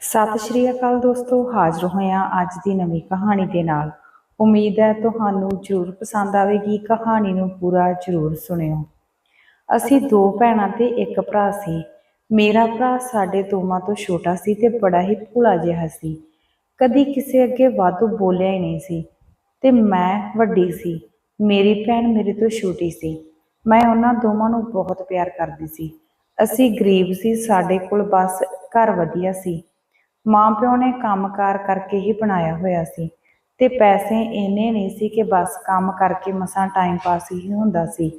ਸਤਿ ਸ਼੍ਰੀ ਅਕਾਲ ਦੋਸਤੋ, ਹਾਜ਼ਰ ਹੋਏ ਹਾਂ ਅੱਜ ਦੀ ਨਵੀਂ ਕਹਾਣੀ ਦੇ ਨਾਲ। ਉਮੀਦ ਹੈ ਤੁਹਾਨੂੰ ਜ਼ਰੂਰ ਪਸੰਦ ਆਵੇਗੀ, ਕਹਾਣੀ ਨੂੰ ਪੂਰਾ ਜ਼ਰੂਰ ਸੁਣਿਓ। ਅਸੀਂ ਦੋ ਭੈਣਾਂ ਤੇ ਇੱਕ ਭਰਾ ਸੀ। ਮੇਰਾ ਭਰਾ ਸਾਡੇ ਦੋਵਾਂ ਤੋਂ ਛੋਟਾ ਸੀ ਤੇ ਬੜਾ ਹੀ ਭੋਲਾ ਜਿਹਾ ਸੀ। ਕਦੀ ਕਿਸੇ ਅੱਗੇ ਵਾਧੂ ਬੋਲਿਆ ਹੀ ਨਹੀਂ ਸੀ ਤੇ ਮੈਂ ਵੱਡੀ ਸੀ। ਮੇਰੀ ਭੈਣ ਮੇਰੇ ਤੋਂ ਛੋਟੀ ਸੀ। ਮੈਂ ਉਹਨਾਂ ਦੋਵਾਂ ਨੂੰ ਬਹੁਤ ਪਿਆਰ ਕਰਦੀ ਸੀ। ਅਸੀਂ ਗਰੀਬ ਸੀ, ਸਾਡੇ ਕੋਲ ਬਸ ਘਰ ਵਧੀਆ ਸੀ। ਮਾਂ ਪਿਓ ਨੇ ਕੰਮਕਾਰ ਕਰਕੇ ਹੀ ਬਣਾਇਆ ਹੋਇਆ ਸੀ ਤੇ ਪੈਸੇ ਇੰਨੇ ਨਹੀਂ ਸੀ ਕਿ ਬਸ ਕੰਮ ਕਰਕੇ ਮਸਾਂ ਟਾਈਮ ਪਾਸ ਹੀ ਹੁੰਦਾ ਸੀ।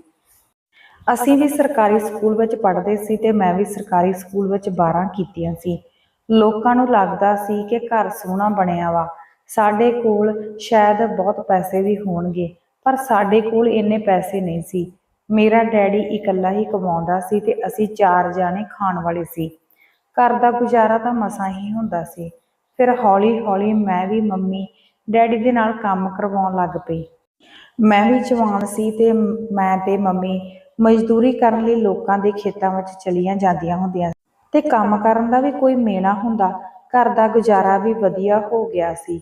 ਅਸੀਂ ਵੀ ਸਰਕਾਰੀ ਸਕੂਲ ਵਿੱਚ ਪੜ੍ਹਦੇ ਸੀ ਤੇ ਮੈਂ ਵੀ ਸਰਕਾਰੀ ਸਕੂਲ ਵਿੱਚ 12 ਕੀਤੀਆਂ ਸੀ। ਲੋਕਾਂ ਨੂੰ ਲੱਗਦਾ ਸੀ ਕਿ ਘਰ ਸੋਹਣਾ ਬਣਿਆ ਵਾ। ਸਾਡੇ ਕੋਲ ਸ਼ਾਇਦ ਬਹੁਤ ਪੈਸੇ ਵੀ ਹੋਣਗੇ, ਪਰ ਸਾਡੇ ਕੋਲ ਇੰਨੇ ਪੈਸੇ ਨਹੀਂ ਸੀ। ਮੇਰਾ ਡੈਡੀ ਇਕੱਲਾ ਹੀ ਕਮਾਉਂਦਾ ਸੀ ਤੇ ਅਸੀਂ ਚਾਰ ਜਾਣੇ ਖਾਣ ਵਾਲੇ ਸੀ। ਘਰ ਦਾ ਗੁਜ਼ਾਰਾ ਤਾਂ ਮਸਾਂ ਹੀ ਹੁੰਦਾ ਸੀ। ਫਿਰ ਹੌਲੀ-ਹੌਲੀ ਮੈਂ ਵੀ ਮੰਮੀ, ਡੈਡੀ ਦੇ ਨਾਲ ਕੰਮ ਕਰਵਾਉਣ ਲੱਗ ਪਈ। ਮੈਂ ਵੀ ਜਵਾਨ ਸੀ ਤੇ ਮੈਂ ਤੇ ਮੰਮੀ ਮਜ਼ਦੂਰੀ ਕਰਨ ਲਈ ਲੋਕਾਂ ਦੇ ਖੇਤਾਂ ਵਿੱਚ ਚਲੀਆਂ ਜਾਂਦੀਆਂ ਹੁੰਦੀਆਂ ਤੇ ਕੰਮ ਕਰਨ ਦਾ ਵੀ ਕੋਈ ਮੇਣਾ ਹੁੰਦਾ, ਘਰ ਦਾ ਗੁਜ਼ਾਰਾ ਵੀ ਵਧੀਆ ਹੋ ਗਿਆ ਸੀ।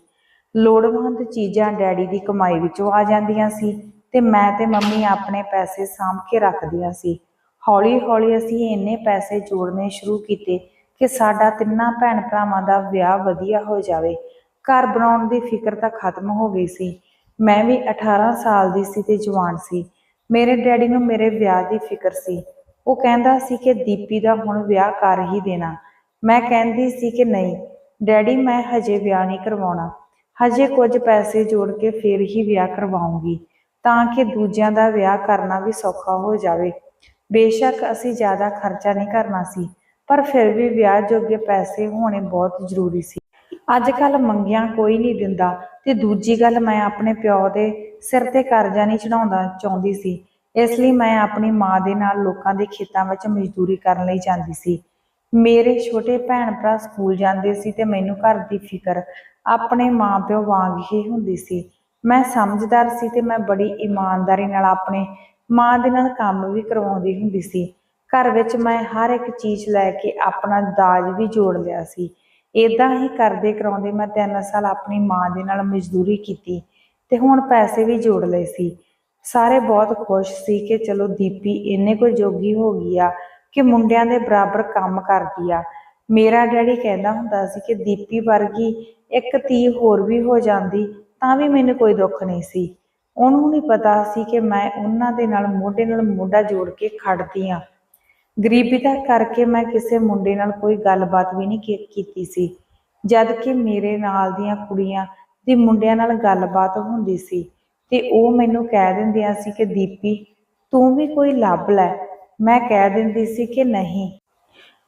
ਲੋੜਵੰਦ ਚੀਜ਼ਾਂ ਡੈਡੀ ਦੀ ਕਮਾਈ ਵਿੱਚੋਂ ਆ ਜਾਂਦੀਆਂ ਸੀ ਤੇ ਮੈਂ ਤੇ ਮੰਮੀ ਆਪਣੇ ਪੈਸੇ ਸਾਂਭ ਕੇ ਰੱਖਦੀਆਂ ਸੀ। ਹੌਲੀ-ਹੌਲੀ ਅਸੀਂ ਇੰਨੇ ਪੈਸੇ ਜੋੜਨੇ ਸ਼ੁਰੂ ਕੀਤੇ ਕਿ ਸਾਡਾ ਤਿੰਨਾਂ ਭੈਣ ਭਰਾਵਾਂ ਦਾ ਵਿਆਹ ਵਧੀਆ ਹੋ ਜਾਵੇ। ਘਰ ਬਣਾਉਣ ਦੀ ਫਿਕਰ ਤਾਂ ਖਤਮ ਹੋ ਗਈ ਸੀ। ਮੈਂ ਵੀ 18 ਸਾਲ ਦੀ ਸੀ ਤੇ ਜਵਾਨ ਸੀ। ਮੇਰੇ ਡੈਡੀ ਨੂੰ ਮੇਰੇ ਵਿਆਹ ਦੀ ਫਿਕਰ ਸੀ। ਉਹ ਕਹਿੰਦਾ ਸੀ ਕਿ ਦੀਪੀ ਦਾ ਹੁਣ ਵਿਆਹ ਕਰ ਹੀ ਦੇਣਾ। ਮੈਂ ਕਹਿੰਦੀ ਸੀ ਕਿ ਨਹੀਂ, ਡੈਡੀ ਮੈਂ ਹਜੇ ਵਿਆਹ ਨਹੀਂ ਕਰਵਾਉਣਾ। ਹਜੇ ਕੁਝ ਪੈਸੇ ਜੋੜ ਕੇ ਫਿਰ ਹੀ ਵਿਆਹ ਕਰਵਾਉਂਗੀ, ਤਾਂ ਕਿ ਦੂਜਿਆਂ ਦਾ ਵਿਆਹ ਕਰਨਾ ਵੀ ਸੌਖਾ ਹੋ ਜਾਵੇ। ਬੇਸ਼ੱਕ ਅਸੀਂ ਜ਼ਿਆਦਾ ਖਰਚਾ ਨਹੀਂ ਕਰਨਾ ਸੀ। ਪਰ ਫਿਰ ਵੀ ਵਿਆਹ ਜੋਗੇ ਪੈਸੇ ਹੋਣੇ ਬਹੁਤ ਜ਼ਰੂਰੀ ਸੀ। ਅੱਜ ਕੱਲ ਮੰਗਿਆ ਕੋਈ ਨਹੀਂ ਦਿੰਦਾ ਤੇ ਦੂਜੀ ਗੱਲ ਮੈਂ ਆਪਣੇ ਪਿਓ ਦੇ ਸਿਰ ਤੇ ਕਰਜ਼ਾ ਨਹੀਂ ਚੜਾਉਂਦਾ ਚਾਹੁੰਦੀ ਸੀ। ਇਸ ਲਈ ਮੈਂ ਆਪਣੀ ਮਾਂ ਦੇ ਨਾਲ ਲੋਕਾਂ ਦੇ ਖੇਤਾਂ ਵਿੱਚ ਮਜ਼ਦੂਰੀ ਕਰਨ ਲਈ ਜਾਂਦੀ ਸੀ। ਮੇਰੇ ਛੋਟੇ ਭੈਣ ਭਰਾ ਸਕੂਲ ਜਾਂਦੇ ਸੀ ਤੇ ਮੈਨੂੰ ਘਰ ਦੀ ਫਿਕਰ ਆਪਣੇ ਮਾਪਿਓ ਵਾਂਗ ਹੀ ਹੁੰਦੀ ਸੀ। ਮੈਂ ਸਮਝਦਾਰ ਸੀ ਤੇ ਮੈਂ ਬੜੀ ਇਮਾਨਦਾਰੀ ਨਾਲ ਆਪਣੇ ਮਾਂ ਦੇ ਨਾਲ ਕੰਮ ਵੀ ਕਰਵਾਉਂਦੀ ਹੁੰਦੀ ਸੀ। ਘਰ ਵਿੱਚ ਮੈਂ ਹਰ ਇੱਕ ਚੀਜ਼ ਲੈ ਕੇ ਆਪਣਾ ਦਾਜ ਵੀ ਜੋੜ ਲਿਆ ਸੀ। ਇਦਾਂ ਹੀ ਕਰਦੇ ਕਰਾਉਂਦੇ ਮੈਂ 3 ਸਾਲ ਆਪਣੀ ਮਾਂ ਦੇ ਨਾਲ ਮਜ਼ਦੂਰੀ ਕੀਤੀ ਤੇ ਹੁਣ ਪੈਸੇ ਵੀ ਜੋੜ ਲਏ ਸੀ। ਸਾਰੇ ਬਹੁਤ ਖੁਸ਼ ਸੀ ਕਿ ਚਲੋ ਦੀਪੀ ਇੰਨੇ ਕੋਈ ਜੋਗੀ ਹੋ ਗਈ ਆ ਕਿ ਮੁੰਡਿਆਂ ਦੇ ਬਰਾਬਰ ਕੰਮ ਕਰਦੀ ਆ। ਮੇਰਾ ਡੈਡੀ ਕਹਿੰਦਾ ਹੁੰਦਾ ਸੀ ਕਿ ਦੀਪੀ ਵਰਗੀ ਇੱਕ ਧੀ ਹੋਰ ਵੀ ਹੋ ਜਾਂਦੀ ਤਾਂ ਵੀ ਮੈਨੂੰ ਕੋਈ ਦੁੱਖ ਨਹੀਂ ਸੀ। ਉਹਨੂੰ ਨਹੀਂ ਪਤਾ ਸੀ ਕਿ ਮੈਂ ਉਹਨਾਂ ਦੇ ਨਾਲ ਮੋਢੇ ਨਾਲ ਮੋਢਾ ਜੋੜ ਕੇ ਖੜਦੀ ਆ। ਗਰੀਬੀ ਦਾ ਕਰਕੇ ਮੈਂ ਕਿਸੇ ਮੁੰਡੇ ਨਾਲ ਕੋਈ ਗੱਲਬਾਤ ਵੀ ਨਹੀਂ ਕੀ- ਕੀਤੀ ਸੀ। ਜਦ ਕਿ ਮੇਰੇ ਨਾਲ ਦੀਆਂ ਕੁੜੀਆਂ ਦੀ ਮੁੰਡਿਆਂ ਨਾਲ ਗੱਲਬਾਤ ਹੁੰਦੀ ਸੀ ਤੇ ਉਹ ਮੈਨੂੰ ਕਹਿ ਦਿੰਦੀਆਂ ਸੀ ਕਿ, ਦੀਪੀ, ਤੂੰ ਵੀ ਕੋਈ ਲੱਭ ਲੈ। ਮੈਂ ਕਹਿ ਦਿੰਦੀ ਸੀ ਕਿ, ਨਹੀਂ।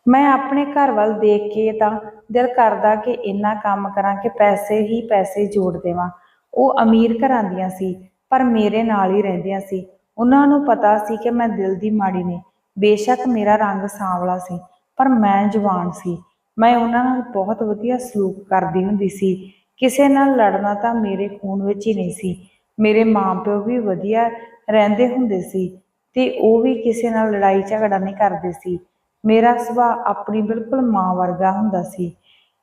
ਮੈਂ ਆਪਣੇ ਘਰ ਵੱਲ ਦੇਖ ਕੇ ਤਾਂ ਦਿਲ ਕਰਦਾ ਕਿ ਇੰਨਾ ਕੰਮ ਕਰਾਂ ਕਿ ਪੈਸੇ ਹੀ ਪੈਸੇ ਜੋੜ ਦੇਵਾਂ। ਉਹ ਅਮੀਰ ਘਰਾਂ ਦੀਆਂ ਸੀ, ਪਰ ਮੇਰੇ ਨਾਲ ਹੀ ਰਹਿੰਦੀਆਂ ਸੀ। ਉਹਨਾਂ ਨੂੰ ਪਤਾ ਸੀ ਕਿ ਮੈਂ ਦਿਲ ਦੀ ਮਾੜੀ ਨੇ। ਬੇਸ਼ੱਕ ਮੇਰਾ ਰੰਗ ਸਾਂਵਲਾ ਸੀ, ਪਰ ਮੈਂ ਜਵਾਨ ਸੀ। ਮੈਂ ਉਹਨਾਂ ਨਾਲ ਬਹੁਤ ਵਧੀਆ ਸਲੂਕ ਕਰਦੀ ਹੁੰਦੀ ਸੀ। ਕਿਸੇ ਨਾਲ ਲੜਨਾ ਤਾਂ ਮੇਰੇ ਖੂਨ ਵਿੱਚ ਹੀ ਨਹੀਂ ਸੀ। ਮੇਰੇ ਮਾਪਿਓ ਵੀ ਵਧੀਆ ਰਹਿੰਦੇ ਹੁੰਦੇ ਸੀ ਤੇ ਉਹ ਵੀ ਕਿਸੇ ਨਾਲ ਲੜਾਈ ਝਗੜਾ ਨਹੀਂ ਕਰਦੇ ਸੀ। ਮੇਰਾ ਸੁਭਾਅ ਆਪਣੀ ਬਿਲਕੁਲ ਮਾਂ ਵਰਗਾ ਹੁੰਦਾ ਸੀ।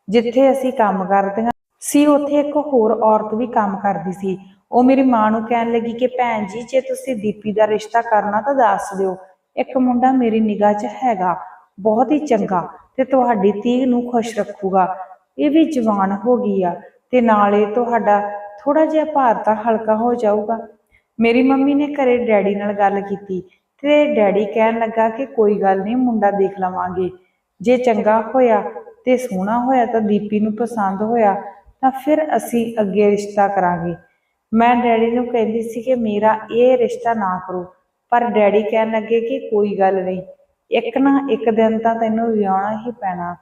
ਜਿੱਥੇ ਅਸੀਂ ਕੰਮ ਕਰਦੀਆਂ ਸੀ ਉੱਥੇ ਇੱਕ ਹੋਰ ਔਰਤ ਵੀ ਕੰਮ ਕਰਦੀ ਸੀ। ਉਹ ਮੇਰੀ ਮਾਂ ਨੂੰ ਕਹਿਣ ਲੱਗੀ ਕਿ ਭੈਣ ਜੀ, ਜੇ ਤੁਸੀਂ ਦੀਪੀ ਦਾ ਰਿਸ਼ਤਾ ਕਰਨਾ ਤਾਂ ਦੱਸ ਦਿਓ। ਇੱਕ ਮੁੰਡਾ ਮੇਰੀ ਨਿਗਾਹ 'ਚ ਹੈਗਾ, ਬਹੁਤ ਹੀ ਚੰਗਾ ਤੇ ਤੁਹਾਡੀ ਧੀ ਨੂੰ ਖੁਸ਼ ਰੱਖੂਗਾ। ਇਹ ਵੀ ਜਵਾਨ ਹੋ ਗਈ ਆ ਤੇ ਨਾਲੇ ਤੁਹਾਡਾ ਥੋੜਾ ਜਿਹਾ ਭਾਰ ਤਾਂ ਹਲਕਾ ਹੋ ਜਾਊਗਾ। ਮੇਰੀ ਮੰਮੀ ਨੇ ਘਰੇ ਡੈਡੀ ਨਾਲ ਗੱਲ ਕੀਤੀ ਤੇ ਡੈਡੀ ਕਹਿਣ ਲੱਗਾ ਕਿ ਕੋਈ ਗੱਲ ਨਹੀਂ, ਮੁੰਡਾ ਦੇਖ ਲਵਾਂਗੇ। ਜੇ ਚੰਗਾ ਹੋਇਆ ਤੇ ਸੋਹਣਾ ਹੋਇਆ ਤਾਂ ਦੀਪੀ ਨੂੰ ਪਸੰਦ ਹੋਇਆ ਤਾਂ ਫਿਰ ਅਸੀਂ ਅੱਗੇ ਰਿਸ਼ਤਾ ਕਰਾਂਗੇ। ਮੈਂ ਡੈਡੀ ਨੂੰ ਕਹਿੰਦੀ ਸੀ ਕਿ ਮੇਰਾ, ਇਹ ਰਿਸ਼ਤਾ ਨਾ ਕਰੋ। ਪਰ ਡੈਡੀ ਕਹਿਣ ਲੱਗੇ ਕਿ ਕੋਈ ਗੱਲ ਨਹੀਂ, ਇੱਕ ਨਾ ਇੱਕ ਦਿਨ ਤਾਂ ਤੈਨੂੰ ਵਿਆਹਣਾ ਹੀ ਪੈਣਾ।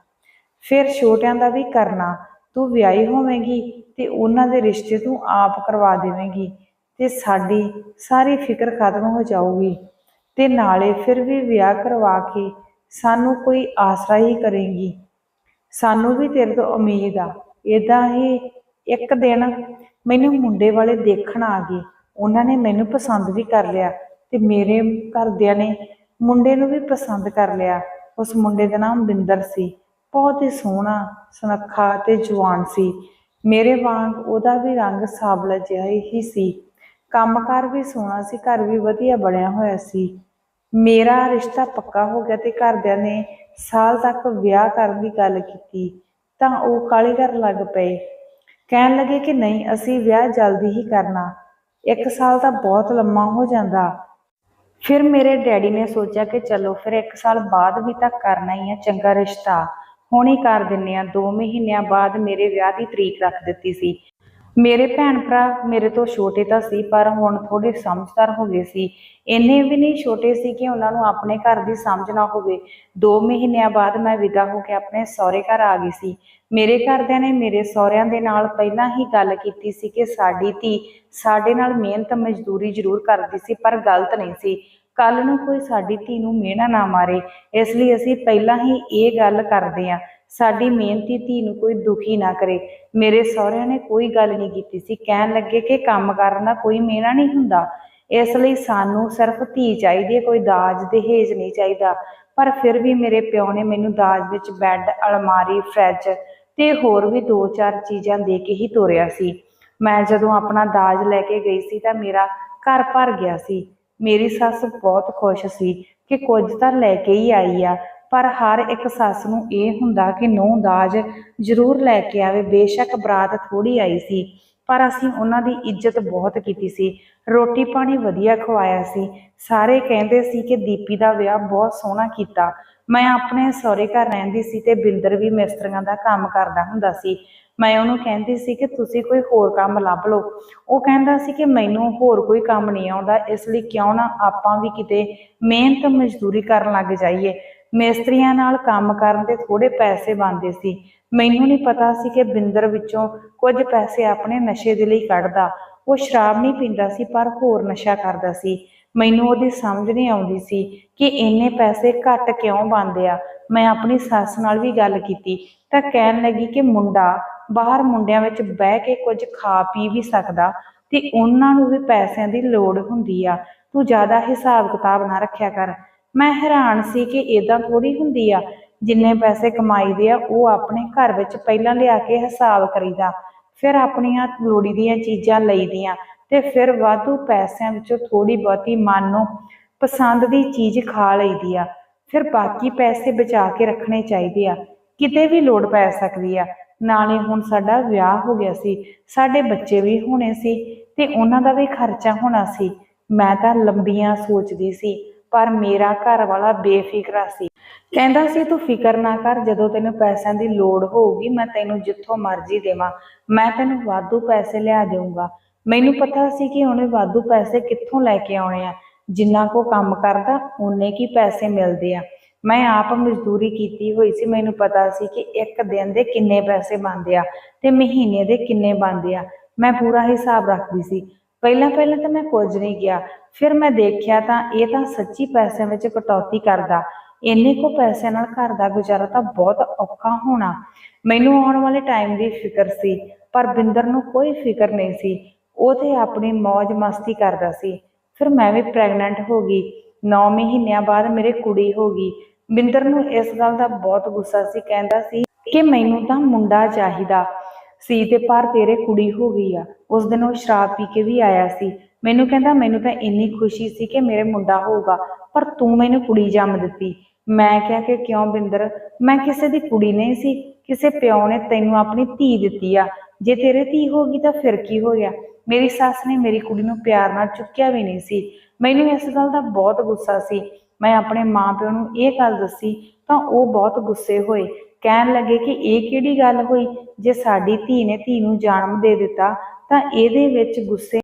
ਫਿਰ ਛੋਟਿਆਂ ਦਾ ਵੀ ਕਰਨਾ, ਤੂੰ ਵਿਆਹੀ ਹੋਵੇਂਗੀ ਤੇ ਉਹਨਾਂ ਦੇ ਰਿਸ਼ਤੇ ਤੂੰ ਆਪ ਕਰਵਾ ਦੇਵੇਂਗੀ ਤੇ ਸਾਡੀ ਸਾਰੀ ਫਿਕਰ ਖਤਮ ਹੋ ਜਾਊਗੀ। ਤੇ ਨਾਲੇ ਫਿਰ ਵੀ ਵਿਆਹ ਕਰਵਾ ਕੇ ਸਾਨੂੰ ਕੋਈ ਆਸਰਾ ਹੀ ਕਰੇਗੀ। ਸਾਨੂੰ ਵੀ ਤੇਰੇ ਤੋਂ ਉਮੀਦ ਆ। ਇਦਾਂ ਹੀ ਇੱਕ ਦਿਨ ਮੈਨੂੰ ਮੁੰਡੇ ਵਾਲੇ ਦੇਖਣ ਆ ਗਏ। ਉਹਨਾਂ ਨੇ ਮੈਨੂੰ ਪਸੰਦ ਵੀ ਕਰ ਲਿਆ। ਤੇ ਮੇਰੇ ਘਰਦਿਆਂ ਨੇ ਮੁੰਡੇ ਨੂੰ ਵੀ ਪਸੰਦ ਕਰ ਲਿਆ। ਉਸ ਮੁੰਡੇ ਦਾ ਨਾਮ ਬਿੰਦਰ ਸੀ। ਬਹੁਤ ਹੀ ਸੋਹਣਾ, ਸੁਨੱਖਾ ਤੇ ਜਵਾਨ ਸੀ। ਮੇਰੇ ਵਾਂਗ ਉਹਦਾ ਵੀ ਰੰਗ ਸਾਵਲਾ ਜਿਹਾ ਹੀ ਸੀ। ਕੰਮਕਾਰ ਵੀ ਸੋਹਣਾ ਸੀ, ਘਰ ਵੀ ਵਧੀਆ ਬਣਿਆ ਹੋਇਆ ਸੀ। ਮੇਰਾ ਰਿਸ਼ਤਾ ਪੱਕਾ ਹੋ ਗਿਆ ਤੇ ਘਰਦਿਆਂ ਨੇ ਸਾਲ ਤੱਕ ਵਿਆਹ ਕਰਨ ਦੀ ਗੱਲ ਕੀਤੀ, ਤਾਂ ਉਹ ਕਾਹਲੀ ਕਰਨ ਲੱਗ ਪਏ। ਕਹਿਣ ਲੱਗੇ ਕਿ ਨਹੀਂ, ਅਸੀਂ ਵਿਆਹ ਜਲਦੀ ਹੀ ਕਰਨਾ। ਇੱਕ ਸਾਲ ਤਾਂ ਬਹੁਤ ਲੰਮਾ ਹੋ ਜਾਂਦਾ। ਫਿਰ ਮੇਰੇ ਡੈਡੀ ਨੇ ਸੋਚਿਆ ਕਿ ਚਲੋ ਫਿਰ ਇੱਕ ਸਾਲ ਬਾਅਦ ਵੀ ਤਾਂ ਕਰਨਾ ਹੀ ਆ, ਚੰਗਾ ਰਿਸ਼ਤਾ। ਹੁਣ ਹੀ ਕਰ ਦਿੰਨੇ ਆ। 2 ਮਹੀਨਿਆਂ ਬਾਅਦ ਮੇਰੇ ਵਿਆਹ ਦੀ ਤਰੀਕ ਰੱਖ ਦਿੱਤੀ ਸੀ। ਮੇਰੇ ਭੈਣ ਭਰਾ ਮੇਰੇ ਤੋਂ ਛੋਟੇ ਤਾਂ ਸੀ, ਪਰ ਹੁਣ ਥੋੜੇ ਸਮਝਦਾਰ ਹੋ ਗਏ ਸੀ। ਇੰਨੇ ਵੀ ਨਹੀਂ ਛੋਟੇ ਸੀ ਕਿ ਉਹਨਾਂ ਨੂੰ ਆਪਣੇ ਘਰ ਦੀ ਸਮਝ ਨਾ ਹੋਵੇ। 2 ਮਹੀਨਿਆਂ ਬਾਅਦ ਮੈਂ ਵਿਦਾ ਹੋ ਕੇ ਆਪਣੇ ਸਹੁਰੇ ਘਰ ਆ ਗਈ ਸੀ। ਮੇਰੇ ਘਰਦਿਆਂ ਨੇ ਮੇਰੇ ਸਹੁਰਿਆਂ ਦੇ ਨਾਲ ਪਹਿਲਾਂ ਹੀ ਗੱਲ ਕੀਤੀ ਸੀ ਕਿ ਸਾਡੀ ਧੀ ਸਾਡੇ ਨਾਲ ਮਿਹਨਤ ਮਜ਼ਦੂਰੀ ਜ਼ਰੂਰ ਕਰਦੀ ਸੀ, ਪਰ ਗਲਤ ਨਹੀਂ ਸੀ। ਕੱਲ ਨੂੰ ਕੋਈ ਸਾਡੀ ਧੀ ਨੂੰ ਮਿਹਣਾ ਨਾ ਮਾਰੇ, ਇਸ ਲਈ ਅਸੀਂ ਪਹਿਲਾਂ ਹੀ ਇਹ ਗੱਲ ਕਰਦੇ ਹਾਂ। ਸਾਡੀ ਮਿਹਨਤੀ ਧੀ ਨੂੰ ਕੋਈ ਦੁਖੀ ਨਾ ਕਰੇ। ਮੇਰੇ ਸਹੁਰਿਆਂ ਨੇ ਕੋਈ ਗੱਲ ਨਹੀਂ ਕੀਤੀ ਸੀ। ਕਹਿਣ ਲੱਗੇ ਕਿ ਕੰਮ ਕਰਨ ਦਾ ਕੋਈ ਮਿਹਣਾ ਨਹੀਂ ਹੁੰਦਾ। ਇਸ ਲਈ ਸਾਨੂੰ ਸਿਰਫ ਧੀ ਚਾਹੀਦੀ ਹੈ, ਕੋਈ ਦਾਜ ਦਹੇਜ ਨਹੀਂ ਚਾਹੀਦਾ। ਪਰ ਫਿਰ ਵੀ ਮੇਰੇ ਪਿਓ ਨੇ ਮੈਨੂੰ ਦਾਜ ਵਿੱਚ ਬੈੱਡ, ਅਲਮਾਰੀ, ਫਰਿੱਜ ਤੇ ਹੋਰ ਵੀ ਦੋ ਚਾਰ ਚੀਜ਼ਾਂ ਦੇ ਕੇ ਹੀ ਤੋਰਿਆ ਸੀ। ਮੈਂ ਜਦੋਂ ਆਪਣਾ ਦਾਜ ਲੈ ਕੇ ਗਈ ਸੀ ਤਾਂ ਮੇਰਾ ਘਰ ਭਰ ਗਿਆ ਸੀ। ਮੇਰੀ ਸੱਸ ਬਹੁਤ ਖੁਸ਼ ਸੀ ਕਿ ਕੁਝ ਤਾਂ ਲੈ ਕੇ ਹੀ ਆਈ ਆ। ਪਰ ਹਰ ਇੱਕ ਸੱਸ ਨੂੰ ਇਹ ਹੁੰਦਾ ਕਿ ਨੂੰਹ ਦਾਜ ਜ਼ਰੂਰ ਲੈ ਕੇ ਆਵੇ। ਬੇਸ਼ੱਕ ਬਰਾਤ ਥੋੜੀ ਆਈ ਸੀ, ਪਰ ਅਸੀਂ ਉਹਨਾਂ ਦੀ ਇੱਜ਼ਤ ਬਹੁਤ ਕੀਤੀ ਸੀ। ਰੋਟੀ ਪਾਣੀ ਵਧੀਆ ਖਵਾਇਆ ਸੀ। ਸਾਰੇ ਕਹਿੰਦੇ ਸੀ ਕਿ ਦੀਪੀ ਦਾ ਵਿਆਹ ਬਹੁਤ ਸੋਹਣਾ ਕੀਤਾ। ਮੈਂ ਆਪਣੇ ਸਹੁਰੇ ਘਰ ਰਹਿੰਦੀ ਸੀ ਤੇ ਬਿੰਦਰ ਵੀ ਮਿਸਤਰੀਆਂ ਦਾ ਕੰਮ ਕਰਦਾ ਹੁੰਦਾ ਸੀ। ਮੈਂ ਉਹਨੂੰ ਕਹਿੰਦੀ ਸੀ ਕਿ ਤੁਸੀਂ ਕੋਈ ਹੋਰ ਕੰਮ ਲੱਭ ਲਓ। ਉਹ ਕਹਿੰਦਾ ਸੀ ਕਿ ਮੈਨੂੰ ਹੋਰ ਕੋਈ ਕੰਮ ਨਹੀਂ ਆਉਂਦਾ, ਇਸ ਲਈ ਕਿਉਂ ਨਾ ਆਪਾਂ ਵੀ ਕਿਤੇ ਮਿਹਨਤ ਮਜ਼ਦੂਰੀ ਕਰਨ ਲੱਗ ਜਾਈਏ। ਮਿਸਤਰੀਆਂ ਨਾਲ ਕੰਮ ਕਰਨ ਦੇ ਥੋੜੇ ਪੈਸੇ ਬਣਦੇ ਸੀ। ਮੈਨੂੰ ਨਹੀਂ ਪਤਾ ਸੀ ਕਿ ਬਿੰਦਰ ਵਿੱਚੋਂ ਕੁਝ ਪੈਸੇ ਆਪਣੇ ਨਸ਼ੇ ਦੇ ਲਈ ਕੱਢਦਾ। ਉਹ ਸ਼ਰਾਬ ਨਹੀਂ ਪੀਂਦਾ ਸੀ, ਪਰ ਹੋਰ ਨਸ਼ਾ ਕਰਦਾ ਸੀ। ਮੈਨੂੰ ਉਹਦੀ ਸਮਝ ਨਹੀਂ ਆਉਂਦੀ ਸੀ ਕਿ ਇੰਨੇ ਪੈਸੇ ਘੱਟ ਕਿਉਂ ਬਣਦੇ ਆ। ਮੈਂ ਆਪਣੀ ਸੱਸ ਨਾਲ ਵੀ ਗੱਲ ਕੀਤੀ ਤਾਂ ਕਹਿਣ ਲੱਗੀ ਕਿ ਮੁੰਡਾ ਬਾਹਰ ਮੁੰਡਿਆਂ ਵਿੱਚ ਬਹਿ ਕੇ ਕੁਝ ਖਾ ਪੀ ਵੀ ਸਕਦਾ ਤੇ ਉਹਨਾਂ ਨੂੰ ਵੀ ਪੈਸਿਆਂ ਦੀ ਲੋੜ ਹੁੰਦੀ ਆ। ਤੂੰ ਜ਼ਿਆਦਾ ਹਿਸਾਬ ਕਿਤਾਬ ਨਾ ਰੱਖਿਆ ਕਰ। ਮੈਂ ਹੈਰਾਨ ਸੀ ਕਿ ਇਦਾਂ ਥੋੜੀ ਹੁੰਦੀ ਆ। ਜਿੰਨੇ ਪੈਸੇ ਕਮਾਈਦੇ ਆ, ਉਹ ਆਪਣੇ ਘਰ ਵਿੱਚ ਪਹਿਲਾਂ ਲਿਆ ਕੇ ਹਿਸਾਬ ਕਰੀਦਾ। ਫਿਰ ਆਪਣੀਆਂ ਲੋੜੀ ਦੀਆਂ ਚੀਜ਼ਾਂ ਲਈਦੀਆਂ ਤੇ ਫਿਰ ਵਾਧੂ ਪੈਸਿਆਂ ਵਿੱਚੋਂ ਥੋੜੀ ਬਹੁਤੀ ਮਨ ਨੂੰ ਪਸੰਦ ਦੀ ਚੀਜ਼ ਖਾ ਲਈਦੀ ਆ। ਫਿਰ ਬਾਕੀ ਪੈਸੇ ਬਚਾ ਕੇ ਰੱਖਣੇ ਚਾਹੀਦੇ ਆ। ਕਿਤੇ ਵੀ ਲੋੜ ਪੈ ਸਕਦੀ ਆ। ਨਾਲੇ ਹੁਣ ਸਾਡਾ ਵਿਆਹ ਹੋ ਗਿਆ ਸੀ। ਸਾਡੇ ਬੱਚੇ ਵੀ ਹੋਣੇ ਸੀ ਤੇ ਉਹਨਾਂ ਦਾ ਵੀ ਖਰਚਾ ਹੋਣਾ ਸੀ। ਮੈਂ ਤਾਂ ਲੰਬੀਆਂ ਸੋਚਦੀ ਸੀ। ਪਰ ਮੇਰਾ ਘਰ ਵਾਲਾ ਬੇਫਿਕਰਾ ਸੀ। ਕਹਿੰਦਾ ਸੀ, ਤੂੰ ਫਿਕਰ ਨਾ ਕਰ, ਜਦੋਂ ਤੈਨੂੰ ਪੈਸਿਆਂ ਦੀ ਲੋੜ ਹੋਊਗੀ, ਮੈਂ ਤੈਨੂੰ ਜਿੱਥੋਂ ਮਰਜ਼ੀ ਦੇਵਾਂ। ਮੈਂ ਤੈਨੂੰ ਵਾਧੂ ਪੈਸੇ ਲਿਆ ਦੇਵਾਂਗਾ ਮੈਨੂੰ ਪਤਾ ਸੀ ਕਿ ਉਹਨੇ ਵਾਧੂ ਪੈਸੇ ਕਿੱਥੋਂ ਲੈ ਕੇ ਆਉਣੇ ਆ। ਜਿੰਨਾ ਕੋ ਕੰਮ ਕਰਦਾ ਉਹਨੇ ਕੀ ਪੈਸੇ ਮਿਲਦੇ ਆ। ਮੈਂ ਆਪ ਮਜ਼ਦੂਰੀ ਕੀਤੀ ਹੋਈ ਸੀ। ਮੈਨੂੰ ਪਤਾ ਸੀ ਕਿ ਇੱਕ ਦਿਨ ਦੇ ਕਿੰਨੇ ਪੈਸੇ ਬਣਦੇ ਆ ਤੇ ਮਹੀਨੇ ਦੇ ਕਿੰਨੇ ਬਣਦੇ ਆ। ਮੈਂ ਪੂਰਾ ਹਿਸਾਬ ਰੱਖਦੀ ਸੀ। ਪਹਿਲਾਂ ਪਹਿਲਾਂ ਤਾਂ ਮੈਂ ਕੁਝ ਨਹੀਂ ਗਿਆ ਫਿਰ ਮੈਂ ਦੇਖਿਆ ਤਾਂ ਇਹ ਤਾਂ ਸੱਚੀ ਪੈਸਿਆਂ ਵਿੱਚ ਕਟੌਤੀ ਕਰਦਾ। ਇੰਨੇ ਕੋ ਪੈਸਿਆਂ ਨਾਲ ਘਰ ਦਾ ਗੁਜ਼ਾਰਾ ਤਾਂ ਬਹੁਤ ਔਖਾ ਹੋਣਾ। ਮੈਨੂੰ ਆਉਣ ਵਾਲੇ ਟਾਈਮ ਦੀ ਫਿਕਰ ਸੀ, ਪਰ ਬਿੰਦਰ ਨੂੰ ਕੋਈ ਫਿਕਰ ਨਹੀਂ ਸੀ। ਉਹ ਤੇ ਆਪਣੀ ਮौज ਮਸਤੀ ਕਰਦਾ ਸੀ। ਫਿਰ ਮੈਂ ਵੀ ਪ੍ਰੈਗਨੈਂਟ ਹੋ ਗਈ। 9 ਮਹੀਨਿਆਂ ਬਾਅਦ ਮੇਰੇ ਕੁੜੀ ਹੋ ਗਈ। ਬਿੰਦਰ ਨੂੰ ਇਸ ਗੱਲ ਦਾ ਬਹੁਤ ਗੁੱਸਾ ਸੀ, ਕਹਿੰਦਾ ਸੀ ਕਿ ਮੈਨੂੰ ਤਾਂ ਮੁੰਡਾ ਚਾਹੀਦਾ। ਸੀ ਤੇ ਪਰ ਤੇਰੇ ਕੁੜੀ ਹੋ ਗਈ ਆ। ਉਸ ਦਿਨ ਉਹ ਸ਼ਰਾਬ ਪੀ ਕੇ ਵੀ ਆਇਆ ਸੀ। ਮੈਨੂੰ ਕਹਿੰਦਾ, ਮੈਨੂੰ ਤਾਂ ਇੰਨੀ ਖੁਸ਼ੀ ਸੀ ਕਿ ਮੇਰੇ ਮੁੰਡਾ ਹੋਊਗਾ, ਪਰ ਤੂੰ ਮੈਨੂੰ ਕੁੜੀ ਜੰਮ ਦਿੱਤੀ। ਮੈਂ ਕਿਹਾ ਕਿ ਕਿਉਂ ਬਿੰਦਰ? ਮੈਂ ਕਿਸੇ ਦੀ ਕੁੜੀ ਨਹੀਂ ਸੀ। ਕਿਸੇ ਪਿਓ ਨੇ ਤੈਨੂੰ ਆਪਣੀ ਧੀ ਦਿੱਤੀ ਆ। ਜੇ ਤੇਰੇ ਧੀ ਹੋ ਗਈ ਤਾਂ ਫਿਰ ਕੀ ਹੋ ਗਿਆ? ਮੇਰੀ ਸੱਸ ਨੇ ਮੇਰੀ ਕੁੜੀ ਨੂੰ ਪਿਆਰ ਨਾਲ ਚੁੱਕਿਆ ਵੀ ਨਹੀਂ ਸੀ। ਮੈਨੂੰ ਇਸ ਗੱਲ ਦਾ ਬਹੁਤ ਗੁੱਸਾ ਸੀ। ਮੈਂ ਆਪਣੇ ਮਾਪਿਆਂ ਨੂੰ ਇਹ ਗੱਲ ਦੱਸੀ ਤਾਂ ਉਹ ਬਹੁਤ ਗੁੱਸੇ ਹੋਏ। ਕਹਿਣ ਲੱਗੇ ਕਿ ਇਹ ਕਿਹੜੀ ਗੱਲ ਹੋਈ? ਜੇ ਸਾਡੀ ਧੀ ਨੇ ਧੀ ਨੂੰ ਜਨਮ ਦੇ ਦਿੱਤਾ, ਤਾਂ ਇਹਦੇ ਵਿੱਚ ਗੁੱਸੇ